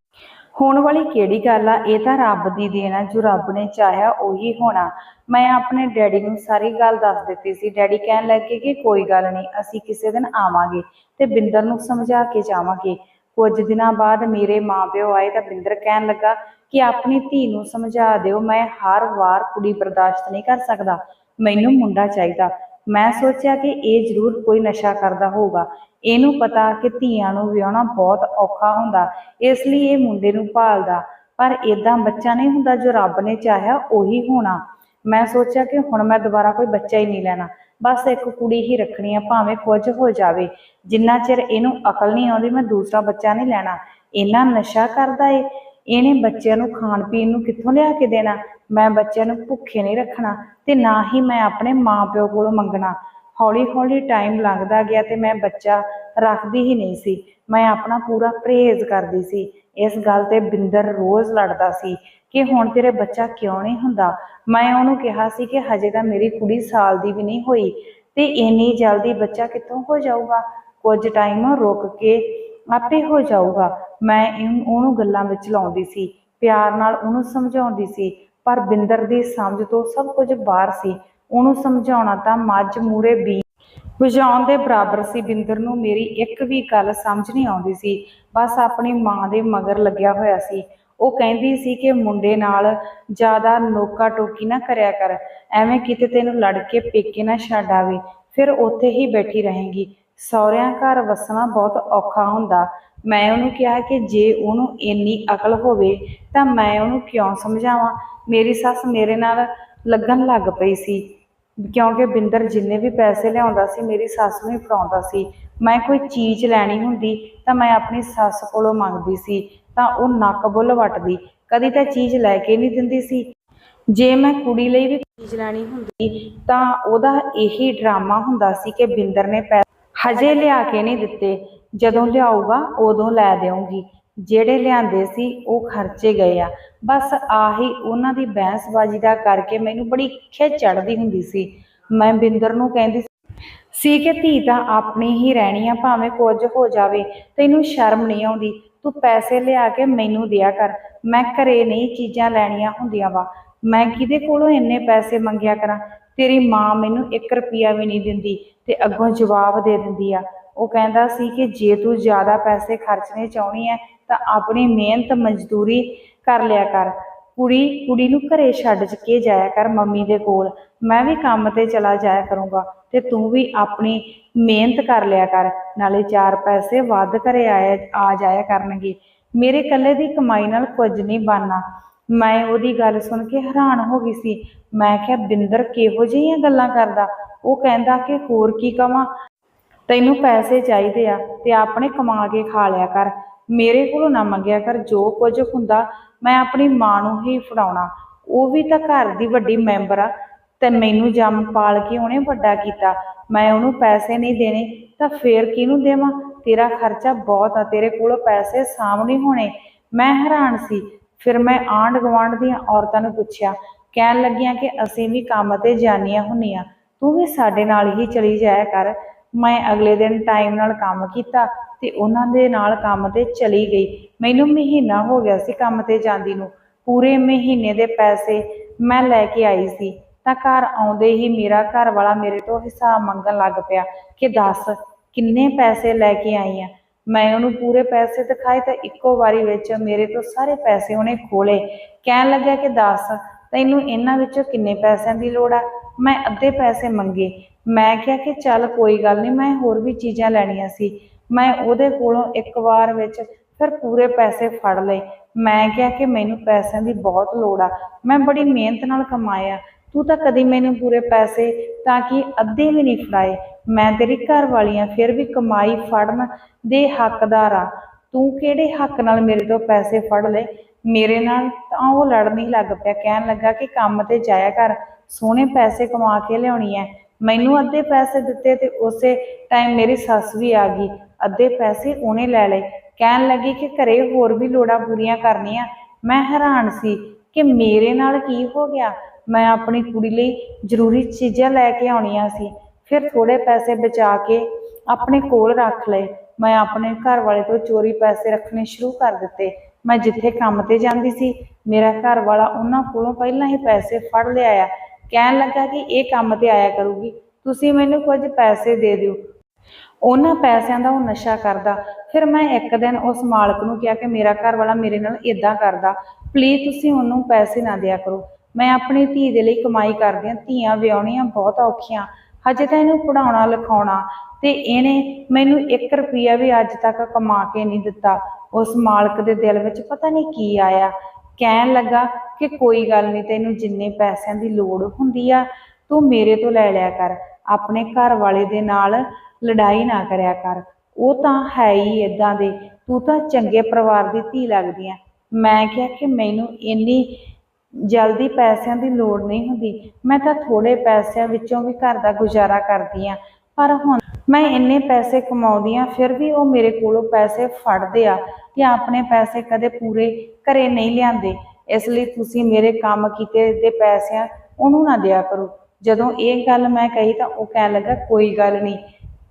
ਹੋਣ ਵਾਲੀ ਕਿਹੜੀ ਗੱਲ ਆ? ਇਹ ਤਾਂ ਰੱਬ ਦੀ ਦੇਣ ਆ, ਜੋ ਰੱਬ ਨੇ ਚਾਹਿਆ ਉਹੀ ਹੋਣਾ। ਮੈਂ ਆਪਣੇ ਡੈਡੀ ਨੂੰ ਸਾਰੀ ਗੱਲ ਦੱਸ ਦਿੱਤੀ ਸੀ। ਡੈਡੀ ਕਹਿਣ ਲੱਗੇ ਕਿ ਕੋਈ ਗੱਲ ਨਹੀਂ, ਅਸੀਂ ਕਿਸੇ ਦਿਨ ਆਵਾਂਗੇ ਤੇ ਬਿੰਦਰ ਨੂੰ ਸਮਝਾ ਕੇ ਜਾਵਾਂਗੇ। ਕੁਝ ਦਿਨਾਂ ਬਾਅਦ ਮੇਰੇ ਮਾਪਿਓ ਆਏ ਤਾਂ ਬਿੰਦਰ ਕਹਿਣ ਲੱਗਾ ਕਿ ਆਪਣੀ ਧੀ ਨੂੰ ਸਮਝਾ ਦਿਓ, ਮੈਂ ਹਰ ਵਾਰ ਕੁੜੀ ਬਰਦਾਸ਼ਤ ਨਹੀਂ ਕਰ ਸਕਦਾ। ਮੈਨੂੰ ਮੁੰਡਾ ਚਾਹੀਦਾ। ਮੈਂ ਸੋਚਿਆ ਕਿ ਇਹ ਜ਼ਰੂਰ ਕੋਈ ਨਸ਼ਾ ਕਰਦਾ ਹੋਊਗਾ। ਇਹਨੂੰ ਪਤਾ ਕਿ ਧੀਆਂ ਨੂੰ ਵਿਆਹਣਾ ਬਹੁਤ ਔਖਾ ਹੁੰਦਾ, ਇਸ ਲਈ ਇਹ ਮੁੰਡੇ ਨੂੰ ਭਾਲਦਾ। ਪਰ ਇਦਾਂ ਬੱਚਾ ਨਹੀਂ ਹੁੰਦਾ ਜੋ ਰੱਬ ਨੇ ਚਾਹਿਆ ਉਹੀ ਹੋਣਾ। ਮੈਂ ਸੋਚਿਆ ਕਿ ਹੁਣ ਮੈਂ ਦੁਬਾਰਾ ਕੋਈ ਬੱਚਾ ਹੀ ਨਹੀਂ ਲੈਣਾ। ਬਸ ਇੱਕ ਕੁੜੀ ਹੀ ਰੱਖਣੀ ਆ, ਭਾਵੇਂ ਕੁਝ ਹੋ ਜਾਵੇ। ਜਿੰਨਾ ਚਿਰ ਇਹਨੂੰ ਅਕਲ ਨਹੀਂ ਆਉਂਦੀ, ਮੈਂ ਦੂਸਰਾ ਬੱਚਾ ਨਹੀਂ ਲੈਣਾ। ਇੰਨਾ ਨਸ਼ਾ ਕਰਦਾ ਏ। ਇਹਨੇ ਬੱਚਿਆਂ ਨੂੰ ਖਾਣ ਪੀਣ ਨੂੰ ਕਿੱਥੋਂ ਲਿਆ ਕੇ ਦੇਣਾ? ਮੈਂ ਬੱਚਿਆਂ ਨੂੰ ਭੁੱਖੇ ਨਹੀਂ ਰੱਖਣਾ ਤੇ ਨਾ ਹੀ ਮੈਂ ਆਪਣੇ ਮਾਪਿਓ ਕੋਲੋਂ ਮੰਗਣਾ। ਹੌਲੀ ਹੌਲੀ ਟਾਈਮ ਲੰਘਦਾ ਗਿਆ ਤੇ ਮੈਂ ਬੱਚਾ ਰੱਖਦੀ ਹੀ ਨਹੀਂ ਸੀ। ਮੈਂ ਆਪਣਾ ਪੂਰਾ ਪਰਹੇਜ਼ ਕਰਦੀ ਸੀ। ਇਸ ਗੱਲ ਤੇ ਬਿੰਦਰ ਰੋਜ਼ ਲੜਦਾ ਸੀ ਕਿ ਹੁਣ ਤੇਰੇ ਬੱਚਾ ਕਿਉਂ ਨਹੀਂ ਹੁੰਦਾ? ਮੈਂ ਉਹਨੂੰ ਕਿਹਾ ਸੀ ਕਿ ਹਜੇ ਤਾਂ ਮੇਰੀ ਕੁੜੀ ਸਾਲ ਦੀ ਵੀ ਨਹੀਂ ਹੋਈ ਤੇ ਇੰਨੀ ਜਲਦੀ ਬੱਚਾ ਕਿੱਥੋਂ ਹੋ ਜਾਊਗਾ? ਕੁਝ ਟਾਈਮ ਰੁਕ ਕੇ ਆਪੇ ਹੋ ਜਾਊਗਾ। ਮੈਂ ਉਹਨੂੰ ਗੱਲਾਂ ਵਿੱਚ ਲਾਉਂਦੀ ਸੀ, ਪਿਆਰ ਨਾਲ ਉਹਨੂੰ ਸਮਝਾਉਂਦੀ ਸੀ, ਪਰ ਬਿੰਦਰ ਦੀ ਸਮਝ ਤੋਂ ਸਭ ਕੁਝ ਬਾਹਰ ਸੀ। ਉਹਨੂੰ ਸਮਝਾਉਣਾ ਤਾਂ ਮੱਝ ਮੂਰੇ ਵੀ ਬੁਝਾਉਣ ਦੇ ਬਰਾਬਰ ਸੀ। ਬਿੰਦਰ ਨੂੰ ਮੇਰੀ ਇੱਕ ਵੀ ਗੱਲ ਸਮਝ ਨਹੀਂ ਆਉਂਦੀ ਸੀ। ਬਸ ਆਪਣੀ ਮਾਂ ਦੇ ਮਗਰ ਲੱਗਿਆ ਹੋਇਆ ਸੀ। ਉਹ ਕਹਿੰਦੀ ਸੀ ਕਿ ਮੁੰਡੇ ਨਾਲ ਜ਼ਿਆਦਾ ਨੋਕਾ ਟੋਕੀ ਨਾ ਕਰਿਆ ਕਰ। ਐਵੇਂ ਕਿਤੇ ਤੈਨੂੰ ਲੜ ਕੇ ਪੇਕੇ ਨਾ ਛੱਡ ਆਵੇ, ਫਿਰ ਉੱਥੇ ਹੀ ਬੈਠੀ ਰਹੇਂਗੀ। ਸਹੁਰਿਆਂ ਘਰ ਵਸਣਾ ਬਹੁਤ ਔਖਾ ਹੁੰਦਾ। ਮੈਂ ਉਹਨੂੰ ਕਿਹਾ ਕਿ ਜੇ ਉਹਨੂੰ ਇੰਨੀ ਅਕਲ ਹੋਵੇ ਤਾਂ ਮੈਂ ਉਹਨੂੰ ਕਿਉਂ ਸਮਝਾਵਾਂ? ਮੇਰੀ ਸੱਸ ਮੇਰੇ ਨਾਲ ਲੱਗਣ ਲੱਗ ਪਈ ਸੀ। ਕਿਉਂਕਿ ਬਿੰਦਰ ਜਿੰਨੇ ਵੀ ਪੈਸੇ ਲਿਆਉਂਦਾ ਸੀ, ਮੇਰੀ ਸੱਸ ਨੂੰ ਹੀ ਫੜਾਉਂਦਾ ਸੀ। ਮੈਂ ਕੋਈ ਚੀਜ਼ ਲੈਣੀ ਹੁੰਦੀ ਤਾਂ ਮੈਂ ਆਪਣੀ ਸੱਸ ਕੋਲੋਂ ਮੰਗਦੀ ਸੀ, ਤਾਂ ਉਹ ਨੱਕ ਬੁੱਲ ਵੱਟਦੀ। ਕਦੀ ਤਾਂ ਚੀਜ਼ ਲੈ ਕੇ ਨਹੀਂ ਦਿੰਦੀ ਸੀ। ਜੇ ਮੈਂ ਕੁੜੀ ਲਈ ਵੀ ਚੀਜ਼ ਲੈਣੀ ਹੁੰਦੀ ਤਾਂ ਉਹਦਾ ਇਹੀ ਡਰਾਮਾ ਹੁੰਦਾ ਸੀ ਕਿ ਬਿੰਦਰ ਨੇ ਪੈ ਹਜੇ ਲਿਆ ਕੇ ਨਹੀਂ ਦਿੱਤੇ। ਜਦੋਂ ਲਿਆਊਗਾ, ਉਦੋਂ ਲੈ ਦੇਵਾਂਗੀ ਜਿਹੜੇ ਲਿਆਂਦੇ ਸੀ, ਉਹ ਖਰਚੇ ਗਏ ਆ। ਬਸ ਆਹੀ ਉਹਨਾਂ ਦੀ ਬਹਿਸਬਾਜ਼ੀ ਦਾ ਕਰਕੇ ਮੈਨੂੰ ਬੜੀ ਖਿੱਚ ਚੜ੍ਹਦੀ ਹੁੰਦੀ ਸੀ। ਮੈਂ ਬਿੰਦਰ ਨੂੰ ਕਹਿੰਦੀ ਸੀ ਕਿ ਧੀ ਤਾਂ ਆਪਣੀ ਹੀ ਰਹਿਣੀ ਆ, ਭਾਵੇਂ ਕੁਝ ਹੋ ਜਾਵੇ। ਤੈਨੂੰ ਸ਼ਰਮ ਨਹੀਂ ਆਉਂਦੀ? ਤੂੰ ਪੈਸੇ ਲਿਆ ਕੇ ਮੈਨੂੰ ਦਿਆ ਕਰ। ਮੈਂ ਘਰੇ ਨਹੀਂ ਚੀਜ਼ਾਂ ਲੈਣੀਆਂ ਹੁੰਦੀਆਂ ਵਾ। ਮੈਂ ਕਿਹਦੇ ਕੋਲੋਂ ਇੰਨੇ ਪੈਸੇ ਮੰਗਿਆ ਕਰਾਂ? ਤੇਰੀ ਮਾਂ ਮੈਨੂੰ 1 ਰੁਪਿਆ ਵੀ ਨਹੀਂ ਦਿੰਦੀ ਤੇ ਅੱਗੋਂ ਜਵਾਬ ਦੇ ਦਿੰਦੀ ਆ। ਉਹ ਕਹਿੰਦਾ ਸੀ ਕਿ ਜੇ ਤੂੰ ਜ਼ਿਆਦਾ ਪੈਸੇ ਖਰਚਣੇ ਚਾਹੁੰਦੀ ਹੈ ਤਾਂ ਆਪਣੀ ਮਿਹਨਤ ਮਜ਼ਦੂਰੀ ਕਰ ਲਿਆ ਕਰ। ਕੁੜੀ ਕੁੜੀ ਨੂੰ ਘਰੇ ਛੱਡ ਕੇ ਜਾਇਆ ਕਰ ਮੰਮੀ ਦੇ ਕੋਲ। ਮੈਂ ਵੀ ਕੰਮ ਤੇ ਚਲਾ ਜਾਇਆ ਕਰੂੰਗਾ ਤੇ ਤੂੰ ਵੀ ਆਪਣੀ ਮਿਹਨਤ ਕਰ ਲਿਆ ਕਰ, ਨਾਲੇ ਚਾਰ ਪੈਸੇ ਵੱਧ ਘਰੇ ਆਇਆ, ਆ ਜਾਇਆ ਕਰਨਗੇ। ਮੇਰੇ ਇਕੱਲੇ ਦੀ ਕਮਾਈ ਨਾਲ ਕੁਝ ਨਹੀਂ ਬਣਨਾ। ਮੈਂ ਉਹਦੀ ਗੱਲ ਸੁਣ ਕੇ ਹੈਰਾਨ ਹੋ ਗਈ ਸੀ। ਮੈਂ ਕਿਹਾ, ਬਿੰਦਰ ਕਿਹੋ ਜਿਹੀਆਂ ਗੱਲਾਂ ਕਰਦਾ? ਉਹ ਕਹਿੰਦਾ ਕਿ ਹੋਰ ਕੀ ਕਵਾਂ? ਤੈਨੂੰ ਪੈਸੇ ਚਾਹੀਦੇ ਆ ਤੇ ਆਪਣੇ ਕਮਾ ਕੇ ਖਾ ਲਿਆ ਕਰ। ਮੇਰੇ ਕੋਲੋਂ ਨਾ ਮੰਗਿਆ ਕਰ, ਜੋ ਕੁਝ ਹੁੰਦਾ ਮੈਂ ਆਪਣੀ ਮਾਂ ਨੂੰ ਹੀ ਫੜਾਉਣਾ। ਉਹ ਵੀ ਤਾਂ ਘਰ ਦੀ ਵੱਡੀ ਮੈਂਬਰ ਆ ਤੇ ਮੈਨੂੰ ਜੰਮ ਪਾਲ ਕੇ ਉਹਨੇ ਵੱਡਾ ਕੀਤਾ। ਮੈਂ ਉਹਨੂੰ ਪੈਸੇ ਨਹੀਂ ਦੇਣੇ ਤਾਂ ਫੇਰ ਕਿਹਨੂੰ ਦੇਵਾਂ? ਤੇਰਾ ਖਰਚਾ ਬਹੁਤ ਆ, ਤੇਰੇ ਕੋਲੋਂ ਪੈਸੇ ਸਾਹਮਣੇ ਹੋਣੇ। ਮੈਂ ਹੈਰਾਨ ਸੀ। ਫਿਰ ਮੈਂ ਆਂਢ ਗੁਆਂਢ ਦੀਆਂ ਔਰਤਾਂ ਨੂੰ ਪੁੱਛਿਆ, ਕਹਿਣ ਲੱਗੀਆਂ ਕਿ ਅਸੀਂ ਵੀ ਕੰਮ ਤੇ ਜਾਣੀਆਂ ਹੁੰਨੀਆਂ, ਤੂੰ ਵੀ ਸਾਡੇ ਨਾਲ ਹੀ ਚਲੀ ਜਾਇਆ ਕਰ। ਮੈਂ ਅਗਲੇ ਦਿਨ ਟਾਈਮ ਨਾਲ ਕੰਮ ਕੀਤਾ ਤੇ ਉਹਨਾਂ ਦੇ ਨਾਲ ਕੰਮ ਤੇ ਚਲੀ ਗਈ। ਮੈਨੂੰ ਮਹੀਨਾ ਹੋ ਗਿਆ ਸੀ ਕੰਮ ਤੇ ਜਾਂਦੀ ਨੂੰ। ਪੂਰੇ ਮਹੀਨੇ ਦੇ ਪੈਸੇ ਮੈਂ ਲੈ ਕੇ ਆਈ ਸੀ। ਤਾਂ ਘਰ ਆਉਂਦੇ ਹੀ ਮੇਰਾ ਘਰ ਵਾਲਾ ਮੇਰੇ ਤੋਂ ਹਿਸਾਬ ਮੰਗਣ ਲੱਗ ਪਿਆ ਕਿ ਦੱਸ ਕਿੰਨੇ ਪੈਸੇ ਲੈ ਕੇ ਆਈ ਆ? ਮੈਂ ਉਹਨੂੰ ਪੂਰੇ ਪੈਸੇ ਦਿਖਾਏ ਤਾਂ ਇੱਕੋ ਵਾਰੀ ਵਿੱਚ ਮੇਰੇ ਤੋਂ ਸਾਰੇ ਪੈਸੇ ਉਹਨੇ ਖੋਲੇ ਕਹਿਣ ਲੱਗਾ ਕਿ ਦੱਸ, ਤੈਨੂੰ ਇਹਨਾਂ ਵਿੱਚੋਂ ਕਿੰਨੇ ਪੈਸਿਆਂ ਦੀ ਲੋੜ ਆ? ਮੈਂ ਅੱਧੇ ਪੈਸੇ ਮੰਗੇ। ਮੈਂ ਕਿਹਾ ਕਿ ਚੱਲ ਕੋਈ ਗੱਲ ਨਹੀਂ, ਮੈਂ ਹੋਰ ਵੀ ਚੀਜ਼ਾਂ ਲੈਣੀਆਂ ਸੀ। ਮੈਂ ਉਹਦੇ ਕੋਲੋਂ ਇੱਕ ਵਾਰ ਵਿੱਚ ਫਿਰ ਪੂਰੇ ਪੈਸੇ ਫੜ ਲਏ। ਮੈਂ ਕਿਹਾ ਕਿ ਮੈਨੂੰ ਪੈਸਿਆਂ ਦੀ ਬਹੁਤ ਲੋੜ ਆ। ਮੈਂ ਬੜੀ ਮਿਹਨਤ ਨਾਲ ਕਮਾਇਆ ਤੂੰ ਤਾਂ ਕਦੀ ਮੈਨੂੰ ਪੂਰੇ ਪੈਸੇ ਤਾਂ ਕਿ ਅੱਧੇ ਵੀ ਨਹੀਂ ਫੜਾਏ। ਮੈਂ ਤੇਰੀ ਘਰ ਵਾਲੀਆਂ ਫਿਰ ਵੀ ਕਮਾਈ ਫੜਨ ਦੇ ਹੱਕਦਾਰ ਆ ਤੂੰ ਕਿਹੜੇ ਹੱਕ ਨਾਲ ਮੇਰੇ ਤੋਂ ਪੈਸੇ ਫੜ ਲਏ? ਮੇਰੇ ਨਾਲ ਤਾਂ ਉਹ ਲੜਨ ਹੀ ਲੱਗ ਪਿਆ। ਕਹਿਣ ਲੱਗਾ ਕਿ ਕੰਮ ਤੇ ਜਾਇਆ ਕਰ। ਸੋਹਣੇ ਪੈਸੇ ਕਮਾ ਕੇ ਲਿਆਉਣੀ ਐ। ਮੈਨੂੰ ਅੱਧੇ ਪੈਸੇ ਦਿੱਤੇ ਤੇ ਉਸੇ ਟਾਈਮ ਮੇਰੀ ਸੱਸ ਵੀ ਆ ਗਈ। ਅੱਧੇ ਪੈਸੇ ਉਹਨੇ ਲੈ ਲਏ। ਕਹਿਣ ਲੱਗੀ ਕਿ ਘਰੇ ਹੋਰ ਵੀ ਲੋੜਾਂ ਪੂਰੀਆਂ ਕਰਨੀਆਂ। ਮੈਂ ਹੈਰਾਨ ਸੀ ਕਿ ਮੇਰੇ ਨਾਲ ਕੀ ਹੋ ਗਿਆ? ਮੈਂ ਆਪਣੀ ਕੁੜੀ ਲਈ ਜ਼ਰੂਰੀ ਚੀਜ਼ਾਂ ਲੈ ਕੇ ਆਉਣੀਆਂ ਸੀ। ਫਿਰ ਥੋੜੇ ਪੈਸੇ ਬਚਾ ਕੇ ਆਪਣੇ ਕੋਲ ਰੱਖ ਲਏ। ਮੈਂ ਆਪਣੇ ਘਰ ਵਾਲੇ ਤੋਂ ਚੋਰੀ ਪੈਸੇ ਰੱਖਣੇ ਸ਼ੁਰੂ ਕਰ ਦਿੱਤੇ। ਮੈਂ ਜਿੱਥੇ ਕੰਮ ਤੇ ਜਾਂਦੀ ਸੀ, ਮੇਰਾ ਘਰ ਵਾਲਾ ਉਹਨਾਂ ਕੋਲੋਂ ਪਹਿਲਾਂ ਹੀ ਪੈਸੇ ਫੜ ਲਿਆਇਆ। ਕਹਿਣ ਲੱਗਾ ਕਿ ਇਹ ਕੰਮ ਤੇ ਆਇਆ ਕਰੂਗੀ। ਤੁਸੀਂ ਮੈਨੂੰ ਕੁਝ ਪੈਸੇ ਦੇ ਦਿਓ। ਉਹਨਾਂ ਪੈਸਿਆਂ ਦਾ ਉਹ ਨਸ਼ਾ ਕਰਦਾ। ਫਿਰ ਮੈਂ ਇੱਕ ਦਿਨ ਉਸ ਮਾਲਕ ਨੂੰ ਕਿਹਾ ਕਿ ਮੇਰਾ ਘਰ ਵਾਲਾ ਮੇਰੇ ਨਾਲ ਇਦਾਂ ਕਰਦਾ। ਪਲੀਜ਼ ਤੁਸੀਂ ਉਹਨੂੰ ਪੈਸੇ ਨਾ ਦਿਆ ਕਰੋ। ਮੈਂ ਆਪਣੀ ਧੀ ਦੇ ਲਈ ਕਮਾਈ ਕਰਦੀ ਹਾਂ, ਧੀਆਂ ਵਿਆਹੁਣੀਆਂ ਬਹੁਤ ਔਖੀਆਂ। ਹਜੇ ਤਾਂ ਇਹਨੂੰ ਪੜਾਉਣਾ ਲਿਖਾਉਣਾ ਤੇ ਇਹਨੇ ਮੈਨੂੰ 1 ਰੁਪਿਆ ਵੀ ਅੱਜ ਤੱਕ ਕਮਾ ਕੇ ਨਹੀਂ ਦਿੱਤਾ। ਉਸ ਮਾਲਕ ਦੇ ਦਿਲ ਵਿੱਚ ਪਤਾ ਨਹੀਂ ਕੀ ਆਇਆ। ਕਹਿਣ ਲੱਗਾ ਕਿ ਕੋਈ ਗੱਲ ਨਹੀਂ, ਤੈਨੂੰ ਜਿੰਨੇ ਪੈਸਿਆਂ ਦੀ ਲੋੜ ਹੁੰਦੀ ਆ, ਤੂੰ ਮੇਰੇ ਤੋਂ ਲੈ ਲਿਆ ਕਰ। ਆਪਣੇ ਘਰ ਵਾਲੇ ਦੇ ਨਾਲ ਲੜਾਈ ਨਾ ਕਰਿਆ ਕਰ। ਉਹ ਤਾਂ ਹੈ ਹੀ ਇਦਾਂ ਦੇ। ਤੂੰ ਤਾਂ ਚੰਗੇ ਪਰਿਵਾਰ ਦੀ ਧੀ ਲੱਗਦੀ ਆ। ਮੈਂ ਕਿਹਾ ਕਿ ਮੈਨੂੰ ਇੰਨੀ ਜਲਦੀ ਪੈਸਿਆਂ ਦੀ ਲੋੜ ਨਹੀਂ ਹੁੰਦੀ। ਮੈਂ ਤਾਂ ਥੋੜੇ ਪੈਸਿਆਂ ਵਿੱਚੋਂ ਵੀ ਘਰ ਦਾ ਗੁਜ਼ਾਰਾ ਕਰਦੀ ਆ। ਪਰ ਹੁਣ ਮੈਂ ਇੰਨੇ ਪੈਸੇ ਕਮਾਉਂਦੀ ਆ, ਫਿਰ ਵੀ ਉਹ ਮੇਰੇ ਕੋਲੋਂ ਪੈਸੇ ਫੜਦੇ ਆ ਜਾਂ ਆਪਣੇ ਪੈਸੇ ਕਦੇ ਪੂਰੇ ਘਰੇ ਨਹੀਂ ਲਿਆਂਦੇ। ਇਸ ਲਈ ਤੁਸੀਂ ਮੇਰੇ ਕੰਮ ਕੀਤੇ ਦੇ ਪੈਸਿਆਂ ਉਹਨੂੰ ਨਾ ਦਿਆ ਕਰੋ। ਜਦੋਂ ਇਹ ਗੱਲ ਮੈਂ ਕਹੀ ਤਾਂ ਉਹ ਕਹਿਣ ਲੱਗਾ, ਕੋਈ ਗੱਲ ਨਹੀਂ,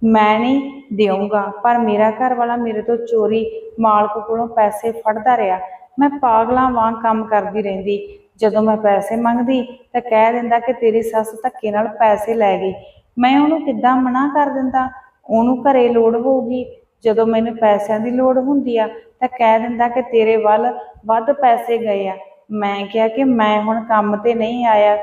ਮੈਂ ਨਹੀਂ ਦੇਵਾਂਗਾ ਪਰ ਮੇਰਾ ਘਰ ਵਾਲਾ ਮੇਰੇ ਤੋਂ ਚੋਰੀ ਮਾਲਕ ਕੋਲੋਂ ਪੈਸੇ ਫੜਦਾ ਰਿਹਾ। ਮੈਂ ਪਾਗਲਾਂ ਵਾਂਗ ਕੰਮ ਕਰਦੀ ਰਹਿੰਦੀ। ਜਦੋਂ ਮੈਂ ਪੈਸੇ ਮੰਗਦੀ ਤਾਂ ਕਹਿ ਦਿੰਦਾ ਕਿ ਤੇਰੀ ਸੱਸ ਧੱਕੇ ਨਾਲ ਪੈਸੇ ਲੈ ਗਈ। ਮੈਂ ਉਹਨੂੰ ਕਿੱਦਾਂ ਮਨਾ ਕਰ ਦਿੰਦਾ? ਉਹਨੂੰ ਘਰੇ ਲੋੜ ਹੋਊਗੀ। ਜਦੋਂ ਮੈਨੂੰ ਪੈਸਿਆਂ ਦੀ ਲੋੜ ਹੁੰਦੀ ਆ, ਤਾਂ ਕਹਿ ਦਿੰਦਾ ਕਿ ਤੇਰੇ ਵੱਲ ਵੱਧ ਪੈਸੇ ਗਏ ਆ। ਮੈਂ ਕਿਹਾ ਕਿ ਮੈਂ ਹੁਣ ਕੰਮ ਤੇ ਨਹੀਂ ਆਇਆ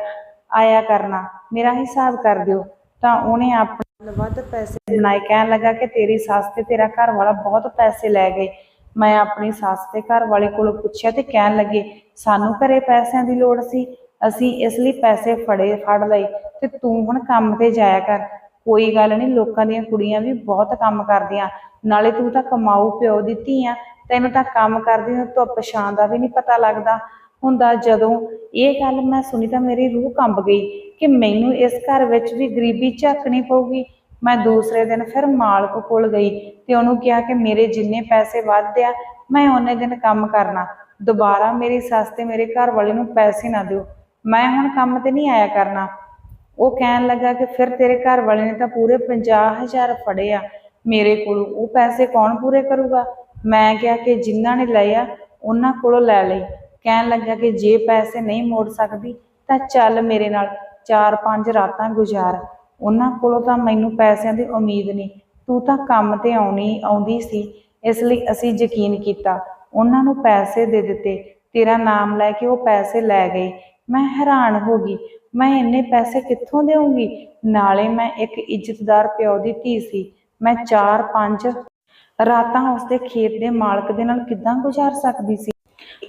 ਆਇਆ ਕਰਨਾ। ਮੇਰਾ ਹਿਸਾਬ ਕਰ ਦਿਓ। ਤਾਂ ਉਹਨੇ ਆਪਣੇ ਵੱਧ ਪੈਸੇ ਬਣਾਏ। ਕਹਿਣ ਲੱਗਾ ਕਿ ਤੇਰੀ ਸੱਸ ਤੇ ਤੇਰਾ ਘਰ ਵਾਲਾ ਬਹੁਤ ਪੈਸੇ ਲੈ ਗਏ। ਮੈਂ ਆਪਣੀ ਸੱਸ ਤੇ ਘਰ ਵਾਲੇ ਕੋਲੋਂ ਪੁੱਛਿਆ ਤੇ ਕਹਿਣ ਲੱਗੇ, ਸਾਨੂੰ ਘਰੇ ਪੈਸਿਆਂ ਦੀ ਲੋੜ ਸੀ, ਅਸੀਂ ਇਸ ਲਈ ਪੈਸੇ ਫੜੇ, ਫੜ ਲਏ ਤੇ ਤੂੰ ਹੁਣ ਕੰਮ ਤੇ ਜਾਇਆ ਕਰ। ਕੋਈ ਗੱਲ ਨਹੀਂ, ਲੋਕਾਂ ਦੀਆਂ ਕੁੜੀਆਂ ਵੀ ਬਹੁਤ ਕੰਮ ਕਰਦੀਆਂ, ਨਾਲੇ ਤੂੰ ਤਾਂ ਕਮਾਊ ਪਿਓ ਦੀ ਧੀ ਆ, ਤੈਨੂੰ ਤਾਂ ਕੰਮ ਕਰਦੀ ਨੂੰ ਧੁੱਪ ਛਾਂ ਦਾ ਵੀ ਨਹੀਂ ਪਤਾ ਲੱਗਦਾ। ਹੁੰਦਾ ਜਦੋਂ ਇਹ ਗੱਲ ਮੈਂ ਸੁਣੀ ਤਾਂ ਮੇਰੀ ਰੂਹ ਕੰਬ ਗਈ ਕਿ ਮੈਨੂੰ ਇਸ ਘਰ ਵਿੱਚ ਵੀ ਗਰੀਬੀ ਝੱਕਣੀ ਪਊਗੀ ਮੈਂ ਦੂਸਰੇ ਦਿਨ ਫਿਰ ਮਾਲਕ ਕੋਲ ਗਈ ਤੇ ਉਹਨੂੰ ਕਿਹਾ ਕਿ ਮੇਰੇ ਜਿੰਨੇ ਪੈਸੇ ਵੱਧ ਆ, ਮੈਂ ਉਹਨੇ ਦਿਨ ਕੰਮ ਕਰਨਾ। ਦੁਬਾਰਾ ਮੇਰੀ ਸੱਸ ਤੇ ਮੇਰੇ ਘਰ ਵਾਲੇ ਨੂੰ ਪੈਸੇ ਨਾ ਦਿਓ। ਮੈਂ ਹੁਣ ਕੰਮ ਤੇ ਨਹੀਂ ਆਇਆ ਕਰਨਾ। ਉਹ ਕਹਿਣ ਲੱਗਾ ਕਿ ਫਿਰ ਤੇਰੇ ਘਰ ਵਾਲੇ ਨੇ ਤਾਂ ਪੂਰੇ 50000 ਫੜੇ ਆ। ਮੇਰੇ ਕੋਲੋਂ ਉਹ ਪੈਸੇ ਕੌਣ ਪੂਰੇ ਕਰੂਗਾ? ਮੈਂ ਕਿਹਾ ਕਿ ਜਿਨ੍ਹਾਂ ਨੇ ਲਏ ਆ, ਉਹਨਾਂ ਕੋਲੋਂ ਲੈ ਲਈ। ਕਹਿਣ ਲੱਗਾ ਕਿ ਜੇ ਪੈਸੇ ਨਹੀਂ ਮੋੜ ਸਕਦੀ ਤਾਂ ਚੱਲ ਮੇਰੇ ਨਾਲ 4-5 ਰਾਤਾਂ ਗੁਜ਼ਾਰ। ਉਹਨਾਂ ਕੋਲੋਂ ਤਾਂ ਮੈਨੂੰ ਪੈਸਿਆਂ ਦੀ ਉਮੀਦ ਨਹੀਂ। ਤੂੰ ਤਾਂ ਕੰਮ ਤੇ ਆਉਣੀ, ਆਉਂਦੀ ਸੀ, ਇਸ ਲਈ ਅਸੀਂ ਯਕੀਨ ਕੀਤਾ। ਉਹਨਾਂ ਨੂੰ ਪੈਸੇ ਦੇ ਦਿੱਤੇ। ਤੇਰਾ ਨਾਮ ਲੈ ਕੇ ਉਹ ਪੈਸੇ ਲੈ ਗਏ। ਮੈਂ ਹੈਰਾਨ ਹੋ ਗਈ। ਮੈਂ ਇੰਨੇ ਪੈਸੇ ਕਿੱਥੋਂ ਦੇਵਾਂਗੀ ਨਾਲੇ ਮੈਂ ਇੱਕ ਇੱਜ਼ਤਦਾਰ ਪਿਓ ਦੀ ਧੀ ਸੀ। ਮੈਂ 4-5 ਰਾਤਾਂ ਉਸਦੇ ਖੇਤ ਦੇ ਮਾਲਕ ਦੇ ਨਾਲ ਕਿੱਦਾਂ ਗੁਜ਼ਾਰ ਸਕਦੀ ਸੀ?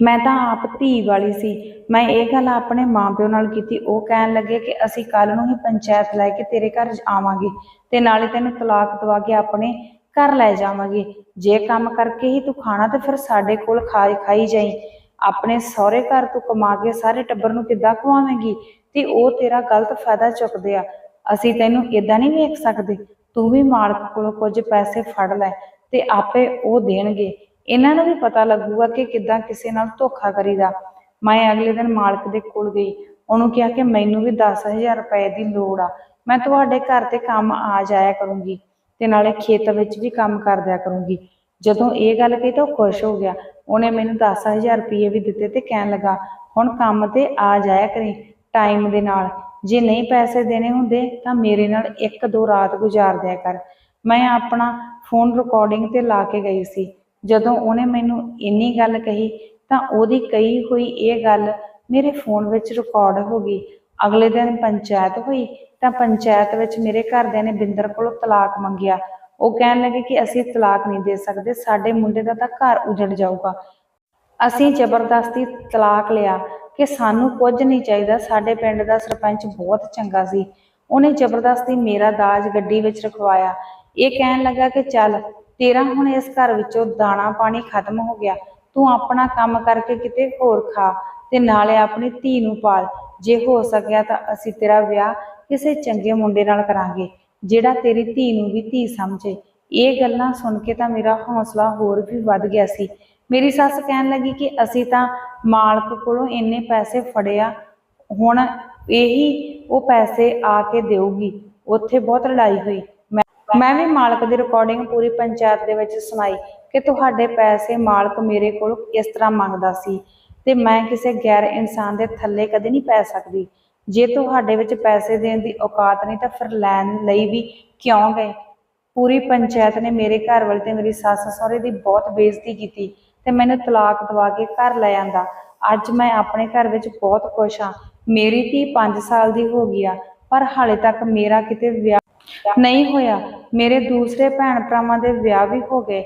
ਮੈਂ ਤਾਂ ਆਪ ਧੀ ਵਾਲੀ ਸੀ। ਮੈਂ ਇਹ ਗੱਲ ਆਪਣੇ ਮਾਪਿਓ ਨਾਲ ਕੀਤੀ। ਉਹ ਕਹਿਣ ਲੱਗੇ ਕਿ ਅਸੀਂ ਕੱਲ ਨੂੰ ਹੀ ਪੰਚਾਇਤ ਲੈ ਕੇ ਤੇਰੇ ਘਰ ਆਵਾਂਗੇ ਤੇ ਨਾਲੇ ਤੈਨੂੰ ਤਲਾਕ ਦਵਾ ਕੇ ਆਪਣੇ ਘਰ ਲੈ ਜਾਵਾਂਗੇ। ਜੇ ਕੰਮ ਕਰਕੇ ਹੀ ਤੂੰ ਖਾਣਾ ਤੇ ਫਿਰ ਸਾਡੇ ਕੋਲ ਖਾ ਖਾਈ ਜਾਈ। ਆਪਣੇ ਸਹੁਰੇ ਘਰ ਤੂੰ ਕਮਾ ਕੇ ਸਾਰੇ ਟੱਬਰ ਨੂੰ ਕਿੱਦਾਂ ਖਵਾਵੇਂਗੀ? ਤੇ ਉਹ ਤੇਰਾ ਗਲਤ ਫਾਇਦਾ ਚੁੱਕਦੇ ਆ। ਅਸੀਂ ਤੈਨੂੰ ਇਦਾਂ ਨਹੀਂ ਵੇਖ ਸਕਦੇ। ਤੂੰ ਵੀ ਮਾਲਕ ਕੋਲੋਂ ਕੁਝ ਪੈਸੇ ਫੜ ਲੈ ਤੇ ਆਪੇ ਉਹ ਦੇਣਗੇ। ਇਹਨਾਂ ਨੂੰ ਵੀ ਪਤਾ ਲੱਗੂਗਾ ਕਿ ਕਿੱਦਾਂ ਕਿਸੇ ਨਾਲ ਧੋਖਾ ਕਰੀਦਾ। ਮੈਂ ਅਗਲੇ ਦਿਨ ਮਾਲਕ ਦੇ ਕੋਲ ਗਈ। ਉਹਨੂੰ ਕਿਹਾ ਕਿ ਮੈਨੂੰ ਵੀ 10000 ਰੁਪਏ ਦੀ ਲੋੜ ਆ। ਮੈਂ ਤੁਹਾਡੇ ਘਰ ਤੇ ਕੰਮ ਆ ਜਾਇਆ ਕਰੂੰਗੀ ਤੇ ਨਾਲੇ ਖੇਤ ਵਿੱਚ ਵੀ ਕੰਮ ਕਰ ਦਿਆ ਕਰੂੰਗੀ। ਜਦੋਂ ਇਹ ਗੱਲ ਕਹੀ ਤਾਂ ਉਹ ਖੁਸ਼ ਹੋ ਗਿਆ। ਉਹਨੇ ਮੈਨੂੰ 10000 ਰੁਪਏ ਵੀ ਦਿੱਤੇ ਤੇ ਕਹਿਣ ਲੱਗਾ, ਹੁਣ ਕੰਮ ਤੇ ਆ ਜਾਇਆ ਕਰੀ ਟਾਈਮ ਦੇ ਨਾਲ। ਜੇ ਨਹੀਂ ਪੈਸੇ ਦੇਣੇ ਹੁੰਦੇ ਤਾਂ ਮੇਰੇ ਨਾਲ ਇੱਕ ਦੋ ਰਾਤ ਗੁਜ਼ਾਰ ਦਿਆ ਕਰ। ਮੈਂ ਆਪਣਾ ਫੋਨ ਰਿਕਾਰਡਿੰਗ ਤੇ ਲਾ ਕੇ ਗਈ ਸੀ। ਜਦੋਂ ਉਹਨੇ ਮੈਨੂੰ ਇੰਨੀ ਗੱਲ ਕਹੀ, ਤਾਂ ਉਹਦੀ ਕਹੀ ਹੋਈ ਇਹ ਗੱਲ ਮੇਰੇ ਫੋਨ ਵਿੱਚ ਰਿਕਾਰਡ ਹੋ ਗਈ। ਅਗਲੇ ਦਿਨ ਪੰਚਾਇਤ ਹੋਈ, ਤਾਂ ਪੰਚਾਇਤ ਵਿੱਚ ਮੇਰੇ ਘਰਦਿਆਂ ਨੇ ਬਿੰਦਰ ਕੋਲੋਂ ਤਲਾਕ ਮੰਗਿਆ। ਉਹ ਕਹਿਣ ਲੱਗੇ ਕਿ ਅਸੀਂ ਤਲਾਕ ਨਹੀਂ ਦੇ ਸਕਦੇ, ਸਾਡੇ ਮੁੰਡੇ ਦਾ ਤਾਂ ਘਰ ਉਜੜ ਜਾਊਗਾ। ਅਸੀਂ ਜ਼ਬਰਦਸਤੀ ਤਲਾਕ ਲਿਆ ਕਿ ਸਾਨੂੰ ਕੁਝ ਨਹੀਂ ਚਾਹੀਦਾ, ਸਾਡੇ ਪਿੰਡ ਦਾ ਸਰਪੰਚ ਬਹੁਤ ਚੰਗਾ ਸੀ। ਉਹਨੇ ਜ਼ਬਰਦਸਤੀ ਮੇਰਾ ਦਾਜ ਗੱਡੀ ਵਿੱਚ ਰਖਵਾਇਆ। ਇਹ ਕਹਿਣ ਲੱਗਾ ਕਿ ਚੱਲ ਤੇਰਾ ਹੁਣ ਇਸ ਘਰ ਵਿੱਚੋਂ ਦਾਣਾ ਪਾਣੀ ਖਤਮ ਹੋ ਗਿਆ। ਤੂੰ ਆਪਣਾ ਕੰਮ ਕਰਕੇ ਕਿਤੇ ਹੋਰ ਖਾ ਤੇ ਨਾਲੇ ਆਪਣੀ ਧੀ ਨੂੰ ਪਾਲ। ਜੇ ਹੋ ਸਕਿਆ ਤਾਂ ਅਸੀਂ ਤੇਰਾ ਵਿਆਹ ਕਿਸੇ ਚੰਗੇ ਮੁੰਡੇ ਨਾਲ ਕਰਾਂਗੇ, ਜਿਹੜਾ ਤੇਰੀ ਧੀ ਨੂੰ ਵੀ ਧੀ ਸਮਝੇ। ਇਹ ਗੱਲਾਂ ਸੁਣ ਕੇ ਤਾਂ ਮੇਰਾ ਹੌਸਲਾ ਹੋਰ ਵੀ ਵੱਧ ਗਿਆ ਸੀ। ਮੇਰੀ ਸੱਸ ਕਹਿਣ ਲੱਗੀ ਕਿ ਅਸੀਂ ਤਾਂ ਮਾਲਕ ਕੋਲੋਂ ਇੰਨੇ ਪੈਸੇ ਫੜਿਆ, ਹੁਣ ਇਹੀ ਉਹ ਪੈਸੇ ਆ ਕੇ ਦੇਊਗੀ। ਉੱਥੇ ਬਹੁਤ ਲੜਾਈ ਹੋਈ। ਮੈਂ ਵੀ ਮਾਲਕ ਦੀ ਰਿਕਾਰਡਿੰਗ ਪੂਰੀ ਪੰਚਾਇਤ ਦੇ ਵਿੱਚ ਸੁਣਾਈ ਕਿ ਤੁਹਾਡੇ ਪੈਸੇ ਮਾਲਕ ਮੇਰੇ ਕੋਲ ਇਸ ਤਰ੍ਹਾਂ ਮੰਗਦਾ ਸੀ ਤੇ ਮੈਂ ਕਿਸੇ ਗੈਰ ਇਨਸਾਨ ਦੇ ਥੱਲੇ ਕਦੇ ਨਹੀਂ ਪੈ ਸਕਦੀ। ਜੇ ਤੁਹਾਡੇ ਵਿੱਚ ਪੈਸੇ ਦੇਣ ਦੀ ਔਕਾਤ ਨਹੀਂ ਤਾਂ ਫਿਰ ਲੈਣ ਲਈ ਵੀ ਕਿਉਂ ਗਏ? ਪੂਰੀ ਪੰਚਾਇਤ ਨੇ ਮੇਰੇ ਘਰ ਵਾਲੇ ਤੇ ਮੇਰੀ ਸੱਸ ਸਹੁਰੇ ਦੀ ਬਹੁਤ ਬੇਇੱਜ਼ਤੀ ਕੀਤੀ ਤੇ ਮੈਨੂੰ ਤਲਾਕ ਦਵਾ ਕੇ ਘਰ ਲੈ ਆਂਦਾ। ਅੱਜ ਮੈਂ ਆਪਣੇ ਘਰ ਵਿੱਚ ਬਹੁਤ ਖੁਸ਼ ਹਾਂ। ਮੇਰੀ ਧੀ 5 ਸਾਲ ਦੀ ਹੋ ਗਈ ਆ, ਪਰ ਹਾਲੇ ਤੱਕ ਮੇਰਾ ਕਿਤੇ ਵਿਆਹ ਨਹੀਂ ਹੋਇਆ। ਮੇਰੇ ਦੂਸਰੇ ਭੈਣ ਭਰਾਵਾਂ ਦੇ ਵਿਆਹ ਵੀ ਹੋ ਗਏ।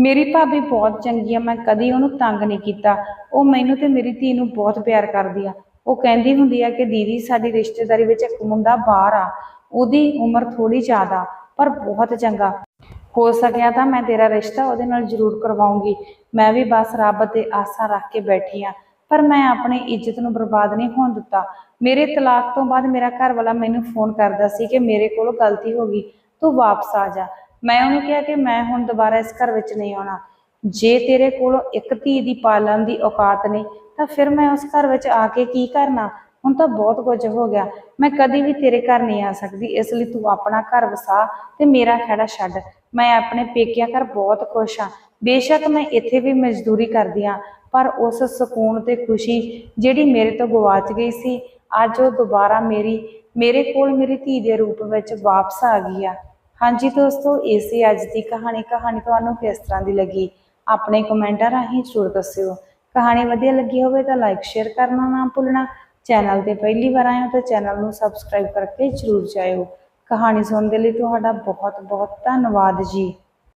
ਮੇਰੀ ਭਾਬੀ ਬਹੁਤ ਚੰਗੀ ਆ, ਮੈਂ ਕਦੀ ਉਹਨੂੰ ਤੰਗ ਨਹੀਂ ਕੀਤਾ। ਉਹ ਮੈਨੂੰ ਤੇ ਮੇਰੀ ਧੀ ਨੂੰ ਬਹੁਤ ਪਿਆਰ ਕਰਦੀ ਆ। ਉਹ ਕਹਿੰਦੀ ਹੁੰਦੀ ਆ ਕਿ ਦੀਦੀ, ਸਾਡੀ ਰਿਸ਼ਤੇਦਾਰੀ ਵਿੱਚ ਇੱਕ ਮੁੰਡਾ ਬਾਹਰ ਆ। ਉਹਦੀ ਉਮਰ ਥੋੜੀ ਜ਼ਿਆਦਾ, ਪਰ ਬਹੁਤ ਚੰਗਾ। ਹੋ ਸਕਿਆ ਤਾਂ ਮੈਂ ਤੇਰਾ ਰਿਸ਼ਤਾ ਉਹਦੇ ਨਾਲ ਜ਼ਰੂਰ ਕਰਵਾਉਂਗੀ। ਮੈਂ ਵੀ ਬਸ ਰੱਬ ਤੇ ਆਸਾਂ ਰੱਖ ਕੇ ਬੈਠੀ ਆ। ਪਰ ਮੈਂ ਆਪਣੀ ਇੱਜ਼ਤ ਨੂੰ ਬਰਬਾਦ ਨਹੀਂ ਹੋਣ ਦਿੱਤਾ। ਮੇਰੇ ਤਲਾਕ ਤੋਂ ਬਾਅਦ ਮੇਰਾ ਘਰ ਵਾਲਾ ਮੈਨੂੰ ਫੋਨ ਕਰਦਾ ਸੀ ਕਿ ਮੇਰੇ ਕੋਲੋਂ ਗਲਤੀ ਹੋ ਗਈ। ਤੂੰ ਵਾਪਸ ਆ ਜਾ। ਮੈਂ ਉਹਨੂੰ ਕਿਹਾ ਕਿ ਮੈਂ ਹੁਣ ਦੁਬਾਰਾ ਇਸ ਘਰ ਵਿੱਚ ਨਹੀਂ ਆਉਣਾ। ਜੇ ਤੇਰੇ ਕੋਲੋਂ ਇੱਕ ਧੀ ਦੀ ਪਾਲਣ ਦੀ ਔਕਾਤ ਨਹੀਂ, ਤਾਂ ਫਿਰ ਮੈਂ ਉਸ ਘਰ ਵਿੱਚ ਆ ਕੇ ਕੀ ਕਰਨਾ? ਹੁਣ ਤਾਂ ਬਹੁਤ ਕੁਝ ਹੋ ਗਿਆ। ਮੈਂ ਕਦੀ ਵੀ ਤੇਰੇ ਘਰ ਨਹੀਂ ਆ ਸਕਦੀ, ਇਸ ਲਈ ਤੂੰ ਆਪਣਾ ਘਰ ਵਸਾ ਤੇ ਮੇਰਾ ਖਹਿੜਾ ਛੱਡ। ਮੈਂ ਆਪਣੇ ਪੇਕਿਆਂ ਘਰ ਬਹੁਤ ਖੁਸ਼ ਹਾਂ। ਬੇਸ਼ੱਕ ਮੈਂ ਇੱਥੇ ਵੀ ਮਜ਼ਦੂਰੀ ਕਰਦੀ ਹਾਂ, ਪਰ ਉਸ ਸਕੂਨ ਤੇ ਖੁਸ਼ੀ ਜਿਹੜੀ ਮੇਰੇ ਤੋਂ ਗਵਾਚ ਗਈ ਸੀ ਅੱਜ ਉਹ ਦੁਬਾਰਾ ਮੇਰੀ, ਮੇਰੇ ਕੋਲ ਮੇਰੀ ਧੀ ਦੇ ਰੂਪ ਵਿੱਚ ਵਾਪਸ ਆ ਗਈ ਆ। ਹਾਂਜੀ ਦੋਸਤੋ, ਇਸੇ ਅੱਜ ਦੀ ਕਹਾਣੀ ਕਹਾਣੀ ਤੁਹਾਨੂੰ ਕਿਸ ਤਰ੍ਹਾਂ ਦੀ ਲੱਗੀ? ਆਪਣੇ ਕਮੈਂਟਾਂ ਰਾਹੀਂ ਜ਼ਰੂਰ ਦੱਸਿਓ। ਕਹਾਣੀ ਵਧੀਆ ਲੱਗੀ ਹੋਵੇ ਤਾਂ ਲਾਈਕ ਸ਼ੇਅਰ ਕਰਨਾ ਨਾ ਭੁੱਲਣਾ। ਚੈਨਲ ਤੇ ਪਹਿਲੀ ਵਾਰ ਆਏ ਹੋ ਤਾਂ ਚੈਨਲ ਨੂੰ ਸਬਸਕ੍ਰਾਈਬ ਕਰਕੇ ਜ਼ਰੂਰ ਜਾਇਓ। ਕਹਾਣੀ ਸੁਣਨ ਦੇ ਲਈ ਤੁਹਾਡਾ ਬਹੁਤ ਬਹੁਤ ਧੰਨਵਾਦ ਜੀ।